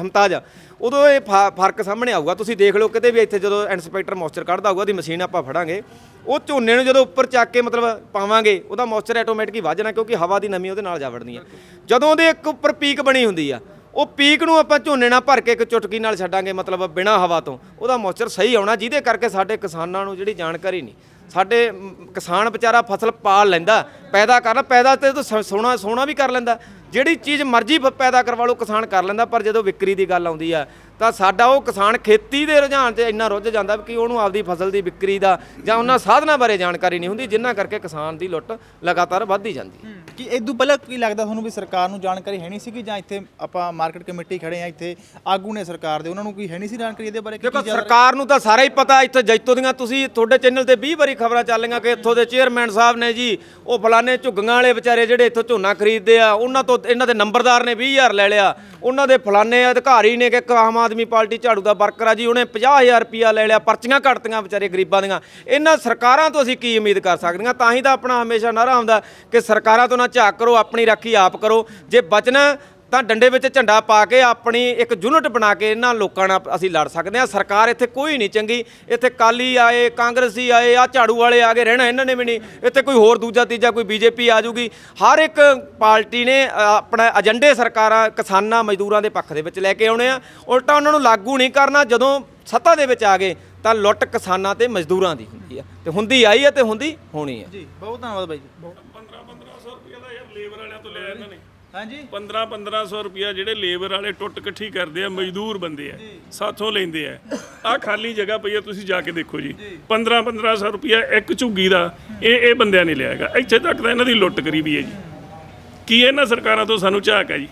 ਹਮਤਾਜ ਉਦੋਂ ਇਹ ਫਾ- ਫ਼ਰਕ ਸਾਹਮਣੇ ਆਊਗਾ। ਤੁਸੀਂ ਦੇਖ ਲਓ ਕਿਤੇ ਵੀ ਇੱਥੇ ਜਦੋਂ ਇਨਸਪੈਕਟਰ ਮੋਇਸਚਰ ਕੱਢਦਾ ਹੋਊਗਾ, ਉਹਦੀ ਮਸ਼ੀਨ ਆਪਾਂ ਫੜਾਂਗੇ। ਉਹ ਝੋਨੇ ਨੂੰ ਜਦੋਂ ਉੱਪਰ ਚੱਕ ਕੇ ਮਤਲਬ ਪਾਵਾਂਗੇ, ਉਹਦਾ ਮੋਇਸਚਰ ਆਟੋਮੈਟਿਕ ਹੀ ਵੱਧ ਕਿਉਂਕਿ ਹਵਾ ਦੀ ਨਮੀ ਉਹਦੇ ਨਾਲ ਜਾ ਵੜਨੀ ਆ। ਜਦੋਂ ਉਹਦੇ ਇੱਕ ਉੱਪਰ ਪੀਕ ਬਣੀ ਹੁੰਦੀ ਆ, ਉਹ ਪੀਕ ਨੂੰ ਆਪਾਂ ਝੋਨੇ ਨਾਲ ਭਰ ਕੇ ਇੱਕ ਚੁਟਕੀ ਨਾਲ ਛੱਡਾਂਗੇ ਮਤਲਬ ਬਿਨਾ ਹਵਾ ਤੋਂ। ਉਹਦਾ ਮੌਇਸਚਰ ਸਹੀ ਆਉਣਾ, ਜਿਹਦੇ ਕਰਕੇ ਸਾਡੇ ਕਿਸਾਨਾਂ ਨੂੰ ਜਿਹੜੀ ਜਾਣਕਾਰੀ ਨਹੀਂ। ਸਾਡੇ ਕਿਸਾਨ ਵਿਚਾਰਾ ਫਸਲ ਪਾਲ ਲੈਂਦਾ, ਪੈਦਾ ਕਰਨਾ, ਪੈਦਾ ਤੇ ਤਾਂ ਸ- ਸੋਨਾ ਸੋਨਾ ਵੀ ਕਰ ਲੈਂਦਾ। ਜਿਹੜੀ ਚੀਜ਼ ਮਰਜ਼ੀ ਪੈਦਾ ਕਰਵਾ ਲਓ ਕਿਸਾਨ ਕਰ ਲੈਂਦਾ ਪਰ ਜਦੋਂ ਵਿਕਰੀ ਦੀ ਗੱਲ ਆਉਂਦੀ ਆ ਤਾਂ ਸਾਡਾ ਉਹ ਕਿਸਾਨ ਖੇਤੀ ਦੇ ਰੁਝਾਨ 'ਚ ਇੰਨਾ ਰੁੱਝ ਜਾਂਦਾ ਕਿ ਉਹਨੂੰ ਆਪਦੀ ਫਸਲ ਦੀ ਵਿਕਰੀ ਦਾ ਜਾਂ ਉਹਨਾਂ ਸਾਧਨਾਂ ਬਾਰੇ ਜਾਣਕਾਰੀ ਨਹੀਂ ਹੁੰਦੀ ਜਿੰਨਾ ਕਰਕੇ ਕਿਸਾਨ ਦੀ ਲੁੱਟ ਲਗਾਤਾਰ ਵੱਧਦੀ ਜਾਂਦੀ ਹੈ
ਕਿ ਇਦੋਂ ਪਹਿਲਾਂ ਕੀ ਲੱਗਦਾ ਤੁਹਾਨੂੰ ਵੀ ਸਰਕਾਰ ਨੂੰ ਜਾਣਕਾਰੀ ਹੈ ਨਹੀਂ ਸੀ ਕਿ ਜਾਂ ਇੱਥੇ ਆਪਾਂ ਮਾਰਕੀਟ ਕਮੇਟੀ ਖੜੇ ਆ ਇੱਥੇ ਆਗੂ ਨੇ ਸਰਕਾਰ ਦੇ ਉਹਨਾਂ ਨੂੰ ਕੋਈ ਹੈ ਨਹੀਂ ਸੀ ਜਾਣਕਾਰੀ ਇਹਦੇ ਬਾਰੇ ਕਿ
ਦੇਖੋ
ਕੀ?
ਸਰਕਾਰ ਨੂੰ ਤਾਂ ਸਾਰਾ ਹੀ ਪਤਾ ਇੱਥੇ ਜੈਤੋ ਦੀਆਂ ਤੁਸੀਂ ਤੁਹਾਡੇ ਚੈਨਲ ਤੇ 20 ਵਾਰੀ ਖਬਰਾਂ ਚੱਲੀਆਂ ਕਿ ਇੱਥੋਂ ਦੇ ਚੇਅਰਮੈਨ ਸਾਹਿਬ ਨੇ ਜੀ ਉਹ ਫਲਾਣੇ ਝੁੱਗੀਆਂ ਵਾਲੇ ਵਿਚਾਰੇ ਜਿਹੜੇ ਇੱਥੋਂ ਝੋਨਾ ਖਰੀਦਦੇ ਆ ਉਹਨਾਂ ਤੋਂ ਇਹਨਾਂ ਦੇ ਨੰਬਰਦਾਰ ਨੇ 20000 ਲੈ ਲਿਆ। ਉਹਨਾਂ ਦੇ ਫਲਾਨੇ ਅਧਿਕਾਰੀ ਨੇ ਕਿ ਇੱਕ ਆਮ ਆਦਮੀ ਪਾਰਟੀ ਝਾੜੂ ਦਾ ਵਰਕਰ ਆ ਜੀ, ਉਹਨੇ 50000 ਰੁਪਿਆ ਲੈ ਲਿਆ, ਪਰਚੀਆਂ ਕੱਟਤੀਆਂ ਵਿਚਾਰੇ ਗਰੀਬਾਂ ਦੀਆਂ। ਇਹਨਾਂ ਸਰਕਾਰਾਂ ਤੋਂ ਅਸੀਂ ਕੀ ਉਮੀਦ ਕਰ ਸਕਦੇ ਹਾਂ? ਤਾਂ ਹੀ ਤਾਂ ਆਪਣਾ ਹਮੇਸ਼ਾ ਨਾਰਾ ਹੁੰਦਾ ਕਿ ਸਰਕਾਰਾਂ ਤੋਂ ਨਾ ਝਾਕ ਕਰੋ, ਆਪਣੀ ਰਾਖੀ ਆਪ ਕਰੋ। ਜੇ ਬਚਣਾ ਤਾਂ ਡੰਡੇ ਵਿੱਚ ਝੰਡਾ ਪਾ ਕੇ ਆਪਣੀ ਇੱਕ ਯੂਨਿਟ ਬਣਾ ਕੇ ਇਹਨਾਂ ਲੋਕਾਂ ਨਾਲ ਅਸੀਂ ਲੜ ਸਕਦੇ ਹਾਂ। ਸਰਕਾਰ ਇੱਥੇ ਕੋਈ ਨਹੀਂ ਚੰਗੀ। ਇੱਥੇ ਕਾਲੀ ਆਏ ਕਾਂਗਰਸੀ ਆਏ ਆ ਝਾੜੂ ਵਾਲੇ ਆ ਕੇ ਰਹਿਣਾ ਇਹਨਾਂ ਨੇ ਵੀ ਨਹੀਂ। ਇੱਥੇ ਕੋਈ ਹੋਰ ਦੂਜਾ ਤੀਜਾ ਕੋਈ ਬੀਜੇਪੀ ਆ ਜੂਗੀ ਹਰ ਇੱਕ ਪਾਰਟੀ ਨੇ ਆਪਣਾ ਏਜੰਡੇ ਸਰਕਾਰਾਂ ਕਿਸਾਨਾਂ ਮਜ਼ਦੂਰਾਂ ਦੇ ਪੱਖ ਦੇ ਵਿੱਚ ਲੈ ਕੇ ਆਉਣੇ ਆ। ਉਲਟਾ ਉਹਨਾਂ ਨੂੰ ਲਾਗੂ ਨਹੀਂ ਕਰਨਾ ਜਦੋਂ ਸੱਤਾ ਦੇ ਵਿੱਚ ਆ ਗਏ ਤਾਂ ਲੁੱਟ ਕਿਸਾਨਾਂ ਤੇ ਮਜ਼ਦੂਰਾਂ ਦੀ ਹੁੰਦੀ ਆ। ਤੇ ਹੁੰਦੀ ਆਈ ਹੈ ਤੇ ਹੁੰਦੀ ਹੋਣੀ ਹੈ
ਜੀ ਬਹੁਤ ਧੰਨਵਾਦ ਬਾਈ ਜੀ।
15 1500 ਰੁਪਏ ਦਾ ਯਾਰ ਲੇਬਰ ਵਾਲਿਆਂ ਤੋਂ ਲਿਆ ਇਹਨਾਂ ਨੇ।
ਹਾਂਜੀ।
15 1500 ਰੁਪਿਆ ਜਿਹੜੇ ਲੇਬਰ ਵਾਲੇ ਟੁੱਟ ਇਕੱਠੀ ਕਰਦੇ ਆ ਮਜ਼ਦੂਰ ਬੰਦੇ ਆ ਸਾਥੋਂ ਲੈਂਦੇ ਆ। ਆ ਖਾਲੀ ਜਗ੍ਹਾ ਪਈ ਆ ਤੁਸੀਂ ਜਾ ਕੇ ਦੇਖੋ ਜੀ। 15 1500 ਰੁਪਿਆ ਇੱਕ ਝੁੱਗੀ ਦਾ ਇਹ ਇਹ ਬੰਦਿਆਂ ਨੇ ਲਿਆ ਹੈਗਾ ਇੱਥੇ ਤੱਕ ਤਾਂ ਇਹਨਾਂ ਦੀ ਲੁੱਟ ਕਰੀ ਵੀ ਹੈ ਜੀ। ਕੀ ਇਹਨਾਂ ਸਰਕਾਰਾਂ ਤੋਂ ਸਾਨੂੰ ਝਾਕ ਹੈ ਜੀ?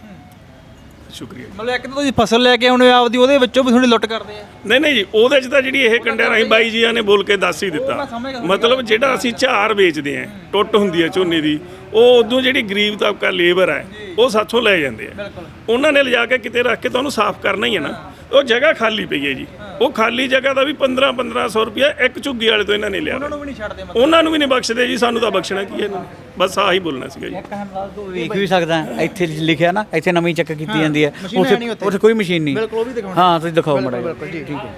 ਸ਼ੁਕਰੀਆ
ਮਤਲਬ ਇੱਕ ਤਾਂ ਤੁਸੀਂ ਫਸਲ ਲੈ ਕੇ ਆਉਣੇ ਆਪਦੀ ਉਹਦੇ ਵਿੱਚੋਂ ਵੀ ਥੋੜੀ ਲੁੱਟ ਕਰਦੇ ਆ।
ਨਹੀਂ ਨਹੀਂ ਜੀ ਉਹਦੇ ਚ ਤਾਂ ਜਿਹੜੀ ਇਹ ਕੰਡਿਆ ਰਾਹੀਂ ਬਾਈ ਜੀਆਂ ਨੇ ਬੋਲ ਕੇ ਦੱਸ ਹੀ ਦਿੱਤਾ। ਮਤਲਬ ਜਿਹੜਾ ਅਸੀਂ ਝਾਰ ਵੇਚਦੇ ਆ ਟੁੱਟ ਹੁੰਦੀ ਹੈ ਝੋਨੇ ਦੀ ਉਹ ਉਦੋਂ ਜਿਹੜੀ ਗਰੀਬ ਤਬਕਾ ਲੇਬਰ ਹੈ ਉਹ ਸਾਥੋਂ ਲੈ ਜਾਂਦੇ ਆ। ਉਹਨਾਂ ਨੇ ਲਿਜਾ ਕੇ ਕਿਤੇ ਰੱਖ ਕੇ ਤਾਂ ਉਹਨੂੰ ਸਾਫ਼ ਕਰਨਾ ਹੀ ਹੈ ਨਾ। ਉਹ ਜਗ੍ਹਾ ਖਾਲੀ ਪਈ ਹੈ ਜੀ। ਉਹ ਖਾਲੀ ਜਗ੍ਹਾ ਦਾ ਵੀ 15 1500 ਰੁਪਇਆ ਇੱਕ ਝੁੱਗੀ ਵਾਲੇ ਤੋਂ ਇਹਨਾਂ ਨੇ ਲਿਆ।
ਉਹਨਾਂ ਨੂੰ ਵੀ ਨਹੀਂ ਛੱਡਦੇ
ਉਹਨਾਂ ਨੂੰ ਵੀ ਨਹੀਂ ਬਖਸ਼ਦੇ ਜੀ ਸਾਨੂੰ ਤਾਂ ਬਖਸ਼ਣਾ ਕੀ ਹੈ ਇਹਨਾਂ ਨੇ। ਬਸ ਆਹੀ ਬੋਲਣਾ ਸੀਗਾ ਜੀ।
ਵੇਖ ਵੀ ਸਕਦਾ ਇੱਥੇ ਲਿਖਿਆ ਨਾ ਇੱਥੇ ਨਵੀਂ ਚੱਕ ਕੀਤੀ ਜਾਂਦੀ ਹੈ।
ਉੱਥੇ।
ਉੱਥੇ। ਕੋਈ ਮਸ਼ੀਨ ਨਹੀਂ।
ਬਿਲਕੁਲ ਉਹ ਵੀ ਦਿਖਾਉਣੀ।
ਹਾਂ ਤੁਸੀਂ ਦਿਖਾਓ ਮੜਾ
ਜੀ ਠੀਕ ਹੈ।